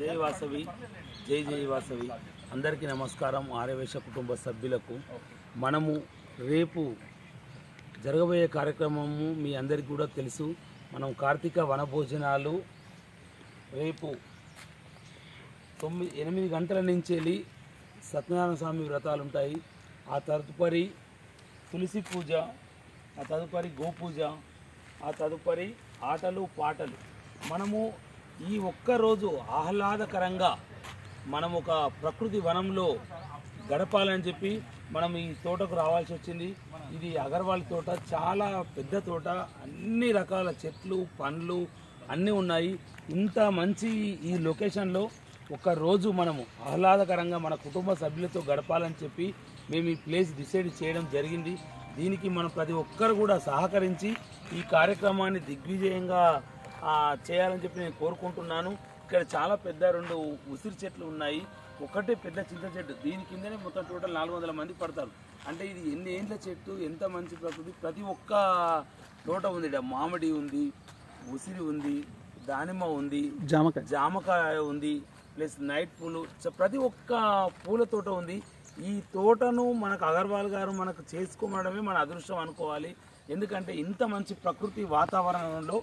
జై వాసవి జై జై వాసవి. అందరికీ నమస్కారం. ఆర్యవేశ కుటుంబ సభ్యులకు మనము రేపు జరగబోయే కార్యక్రమము మీ అందరికీ కూడా తెలుసు. మనం కార్తీక వనభోజనాలు రేపు తొమ్మిది ఎనిమిది గంటల నుంచి వెళ్ళి సత్యనారాయణ స్వామి వ్రతాలు ఉంటాయి. ఆ తదుపరి తులసి పూజ ఆ తదుపరి గోపూజ ఆ తదుపరి ఆటలు పాటలు. మనము ఈ ఒక్క రోజు ఆహ్లాదకరంగా మనం ఒక ప్రకృతి వనంలో గడపాలని చెప్పి మనం ఈ తోటకు రావాల్సి వచ్చింది. ఇది అగర్వాల్ తోట చాలా పెద్ద తోట అన్ని రకాల చెట్లు పండ్లు అన్నీ ఉన్నాయి. ఇంత మంచి ఈ లొకేషన్లో ఒక రోజు మనము ఆహ్లాదకరంగా మన కుటుంబ సభ్యులతో గడపాలని చెప్పి మేము ఈ ప్లేస్ డిసైడ్ చేయడం జరిగింది. దీనికి మనం ప్రతి ఒక్కరు కూడా సహకరించి ఈ కార్యక్రమాన్ని దిగ్విజయంగా చేయాలని చెప్పి నేను కోరుకుంటున్నాను. ఇక్కడ చాలా పెద్ద రెండు ఉసిరి చెట్లు ఉన్నాయి. ఒకటే పెద్ద చింత చెట్టు. దీని కిందనే మొత్తం టోటల్ నాలుగు వందల మంది పడతారు. అంటే ఇది ఎన్ని ఏండ్ల చెట్టు ఎంత మంచి ప్రకృతి? ప్రతి ఒక్క తోట ఉంది. మామిడి ఉంది ఉసిరి ఉంది దానిమ్మ ఉంది జామకాయ. జామకాయ ఉంది ప్లస్ నైట్ పూలు. ప్రతి ఒక్క పూల తోట ఉంది. ఈ తోటను మనకు అగర్వాల్ గారు మనకు చేసుకోవడమే మన అదృష్టం అనుకోవాలి. ఎందుకంటే ఇంత మంచి ప్రకృతి వాతావరణంలో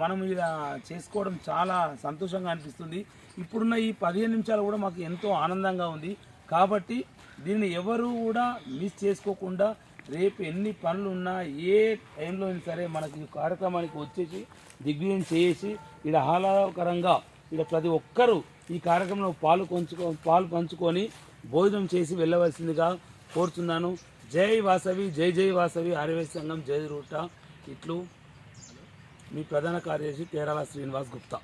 మనం ఇలా చేసుకోవడం చాలా సంతోషంగా అనిపిస్తుంది. ఇప్పుడున్న ఈ పదిహేను నిమిషాలు కూడా మాకు ఎంతో ఆనందంగా ఉంది. కాబట్టి దీన్ని ఎవరు కూడా మిస్ చేసుకోకుండా రేపు ఎన్ని పనులు ఉన్నా ఏ టైంలో అయినా సరే మనకి ఈ కార్యక్రమానికి వచ్చేసి దిగ్విజయం చేసి ఇక్కడ ఆహ్లాదకరంగా ఇక్కడ ప్రతి ఒక్కరూ ఈ కార్యక్రమంలో పాలు పంచుకో పాలు పంచుకొని భోజనం చేసి వెళ్ళవలసిందిగా కోరుతున్నాను జై వాసవి జై జై వాసవి ఆర్యవేశ సంఘం జై రూట. ఇట్లు మీ ప్రధాన కార్యదర్శి తేరాల శ్రీనివాస్ గుప్తా.